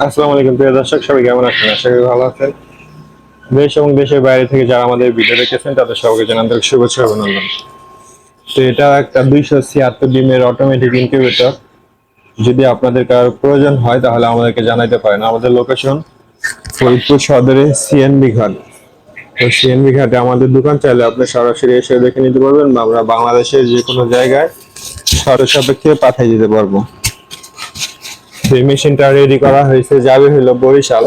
আসসালামু আলাইকুম প্রিয় দর্শক, সবাই কেমন আছেন? আশা করি ভালো আছেন। দেশ এবং দেশের বাইরে থেকে যারা আমাদের ভিডিও দেখতেছেন, তাদের সবাইকে জানান আন্তরিক শুভেচ্ছা অভিনন্দন। তো এটা একটা দুইশো ছিয়াত্তর ডিমের অটোমেটিক ইনকিউবেটর যদি আপনাদের কার প্রয়োজন হয়, তাহলে আমাদেরকে জানাইতে পারেন। আমাদের লোকেশন ফরিদপুর সদরে সিএনবি ঘাট তো সিএনবি ঘাটে আমাদের দোকান চাইলে আপনি সরাসরি এসে দেখে নিতে পারবেন। বা আমরা বাংলাদেশের যে কোনো জায়গায় শর্ত সাপেক্ষে পাঠিয়ে দিতে পারব। যে মেশিনটা রেডি করা হয়েছে, যাবে হলো বরিশাল।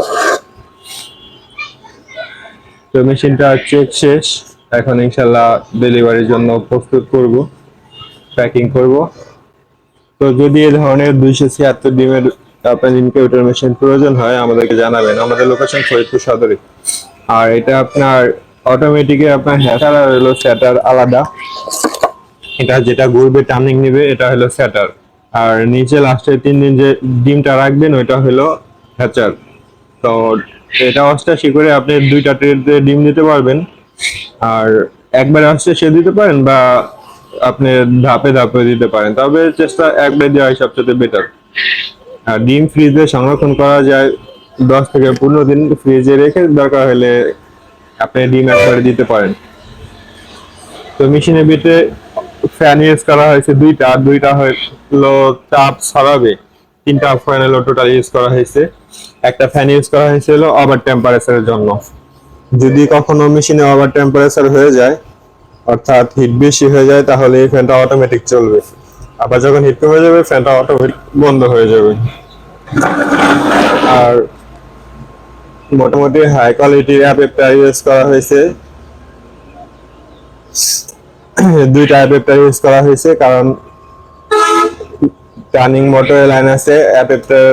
তো মেশিনটা চেক শেষ। এখন ইনশাল্লাহ ডেলিভারির জন্য প্রস্তুত করব প্যাকিং করব। তো যদি এই ধরনের দুইশো ছিয়াত্তর ডিমের আপনার ইনকিউবেটর মেশিন প্রয়োজন হয়, আমাদেরকে জানাবেন। আমাদের লোকেশন ফরিদপুর সদরে। আর এটা আপনার অটোমেটিকে আপনার হ্যাটার আর হলো স্যাটার আলাদা। এটা যেটা ঘুরবে টার্নিং নেবে, এটা হলো স্যাটার আর নিচে লাস্টে তিন দিন যে ডিমটা রাখবেন, ওইটা হলো হ্যাচার। তো এটা অষ্টাশি করে আপনি দুইটা ট্রেতে ডিম দিতে পারবেন। আর একবারে অষ্টাশি দিতে পারেন বা আপনি ধাপে ধাপে দিতে পারেন। তবে চেষ্টা একবারে দেওয়াই সবচেয়ে বেটার আর ডিম ফ্রিজে সংরক্ষণ করা যায়। দশ থেকে পনেরো দিন ফ্রিজে রেখে দরকার হলে আপনি ডিম একবারে দিতে পারেন। তো মেশিনে ভিতরে ফ্যান ইউজ করা হয়েছে দুইটা দুইটা হলো চাপ ছড়াবে। তিনটা ফ্যান হলো টোটাল ইউজ করা হয়েছে। একটা ফ্যান ইউজ করা হয়েছিল ওভার টেম্পারেচারের জন্য। যদি কখনো মেশিনে ওভার টেম্পারেচার হয়ে যায়, অর্থাৎ হিট বেশি হয়ে যায়, তাহলে এই ফ্যানটা অটোমেটিক চলবে। আবার যখন হিট কমে যাবে ফ্যানটা অটোমেটিক বন্ধ হয়ে যাবে। আর মোটামুটি হাই কোয়ালিটির অ্যাপেপটা ইউজ করা হয়েছে। দুইটা অ্যাপেপটা ইউজ করা হয়েছে, কারণ টার্নিং মোটর লাইন আছে অ্যাপেপটার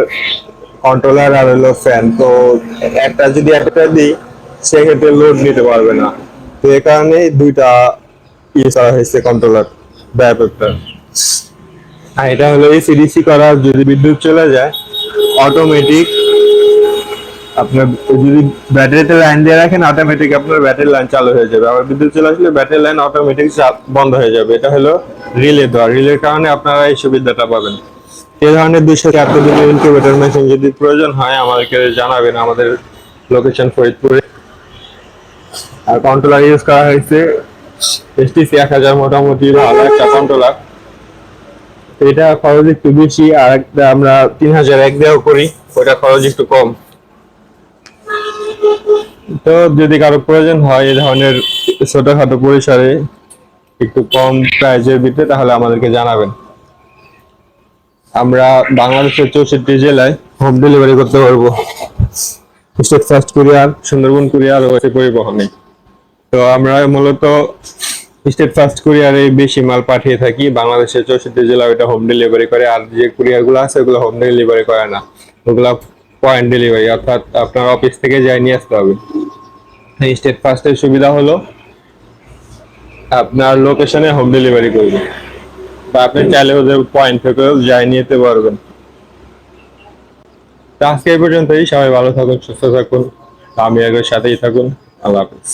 কন্ট্রোলার আর হলো ফ্যান তো একটা যদি অ্যাপেপটা দিই, সেক্ষেত্রে লোড নিতে পারবে না। তো এই কারণে দুইটা ইউজ করা হয়েছে কন্ট্রোলার বা অ্যাপেপটা আর এটা হলো এই সিডিসি করা যদি বিদ্যুৎ চলে যায় অটোমেটিক আপনার যদি ব্যাটারিতে লাইন দিয়ে রাখেন অটোমেটিক আপনার ব্যাটারি লাইন চালু হয়ে যাবে। আবার বিদ্যুৎ চলে আসলে ব্যাটারি লাইন অটোমেটিক বন্ধ হয়ে যাবে। এটা হলো রিলে দেওয়া। রিলের কারণে আপনারা এই সুবিধাটা পাবেন। এই ধরনের দুইশো চারটে দিনের ইনকিউবেটর মেশিন যদি প্রয়োজন হয়, আমাদেরকে জানাবেন আমাদের লোকেশন ফরিদপুরে। আর কন্ট্রোলার ইউজ করা হয়েছে এসটিসি এক হাজার মোটামুটি ভালো একটা কন্ট্রোলার এটা খরচ একটু বেশি, আর একটা আমরা তিন হাজার এক দেওয়া করি। ওটা খরচ একটু কম। তো যদি কারও প্রয়োজন হয় এই ধরনের ছোটখাটো পরিসরে একটু কম প্রাইজের ভিতরে তাহলে আমাদেরকে জানাবেন। আমরা বাংলাদেশের চৌষট্টি জেলায় হোম ডেলিভারি করতে পারব। State first courier, Sundarban courier ও পরিবহনে। তো আমরা মূলত স্টেট ফার্স্ট কুরিয়ারে বেশি মাল পাঠিয়ে থাকি। বাংলাদেশের চৌষট্টি জেলা ওইটা হোম ডেলিভারি করে, আর যে কুরিয়ারগুলো আছে ওগুলো হোম ডেলিভারি করে না। ওগুলো পয়েন্ট ডেলিভারি অর্থাৎ আপনার অফিস থেকে যাই নিয়ে আসতে হবে। স্টেট ফার্স্টের সুবিধা হলো আপনার লোকেশনে হোম ডেলিভারি করবে। বা আপনি চাইলে ওদের পয়েন্ট থেকে যাই নিতে পারবেন। তো আজকে এই পর্যন্তই। সবাই ভালো থাকুন সুস্থ থাকুন। আমি আগের সাথেই থাকুন। আল্লাহ হাফিজ।